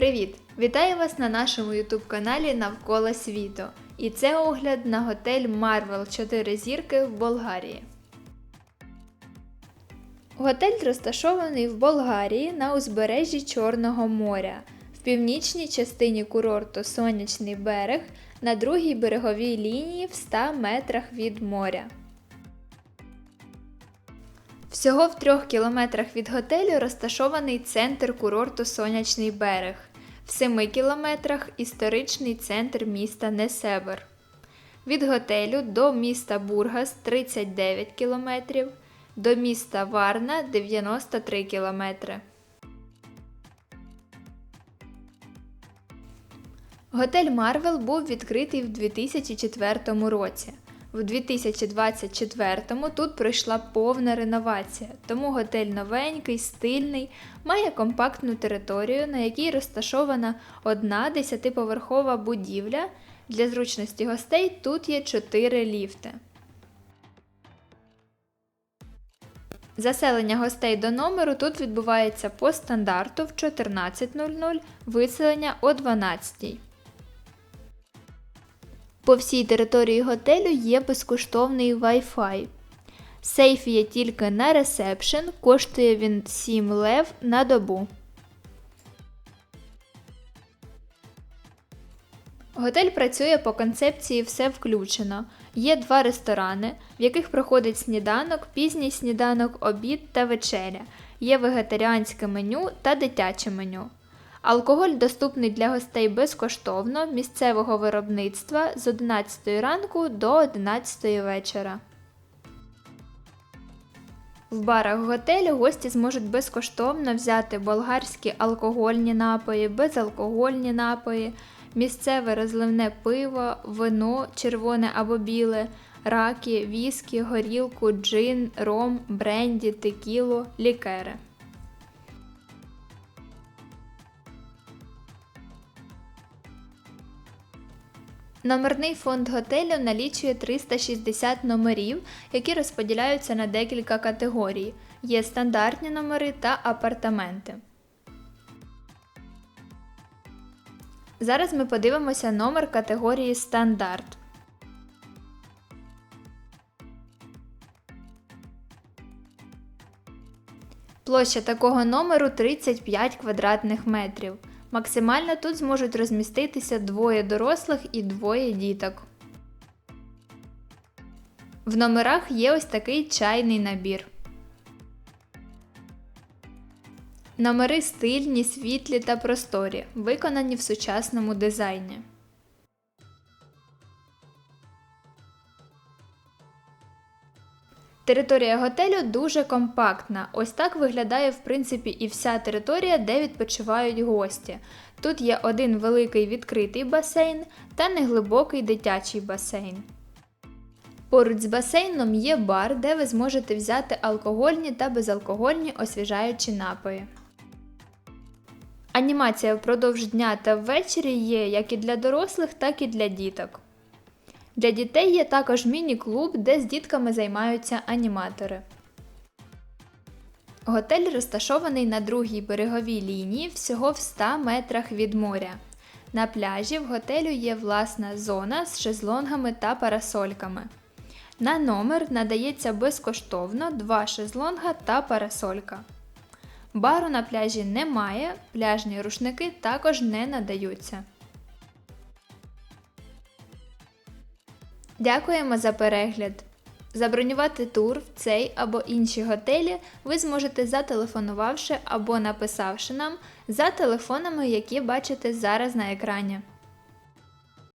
Привіт! Вітаю вас на нашому YouTube каналі Навколо світу. І це огляд на готель Marvel 4 зірки в Болгарії. Готель розташований в Болгарії на узбережжі Чорного моря, в північній частині курорту Сонячний берег на другій береговій лінії в 100 метрах від моря. Всього в трьох кілометрах від готелю розташований центр курорту Сонячний берег, в 7 кілометрах історичний центр міста Несебер. Від готелю до міста Бургас 39 кілометрів, до міста Варна 93 кілометри. Готель Марвел був відкритий в 2004 році. В 2024-му тут пройшла повна реновація, тому готель новенький, стильний, має компактну територію, на якій розташована одна десятиповерхова будівля. Для зручності гостей тут є 4 ліфти. Заселення гостей до номеру тут відбувається по стандарту в 14.00, виселення о 12.00. По всій території готелю є безкоштовний Wi-Fi. Сейф є тільки на ресепшн, коштує він 7 лев на добу. Готель працює по концепції все включено. Є два ресторани, в яких проходить сніданок, пізній сніданок, обід та вечеря. Є вегетаріанське меню та дитяче меню. Алкоголь доступний для гостей безкоштовно місцевого виробництва з 11 ранку до 11 вечора. В барах готелю гості зможуть безкоштовно взяти болгарські алкогольні напої, безалкогольні напої, місцеве розливне пиво, вино червоне або біле, раки, віскі, горілку, джин, ром, бренді, текілу, лікери. Номерний фонд готелю налічує 360 номерів, які розподіляються на декілька категорій. Є стандартні номери та апартаменти. Зараз ми подивимося номер категорії стандарт. Площа такого номеру 35 квадратних метрів. Максимально тут зможуть розміститися двоє дорослих і двоє діток. В номерах є ось такий чайний набір. Номери стильні, світлі та просторі, виконані в сучасному дизайні. Територія готелю дуже компактна. Ось так виглядає в принципі і вся територія, де відпочивають гості. Тут є один великий відкритий басейн та неглибокий дитячий басейн. Поруч з басейном є бар, де ви зможете взяти алкогольні та безалкогольні освіжаючі напої. Анімація впродовж дня та ввечері є як і для дорослих, так і для діток. Для дітей є також міні-клуб, де з дітками займаються аніматори. Готель розташований на другій береговій лінії всього в 100 метрах від моря. На пляжі в готелю є власна зона з шезлонгами та парасольками. На номер надається безкоштовно два шезлонга та парасолька. Бару на пляжі немає, пляжні рушники також не надаються. Дякуємо за перегляд! Забронювати тур в цей або інші готелі ви зможете зателефонувавши або написавши нам за телефонами, які бачите зараз на екрані.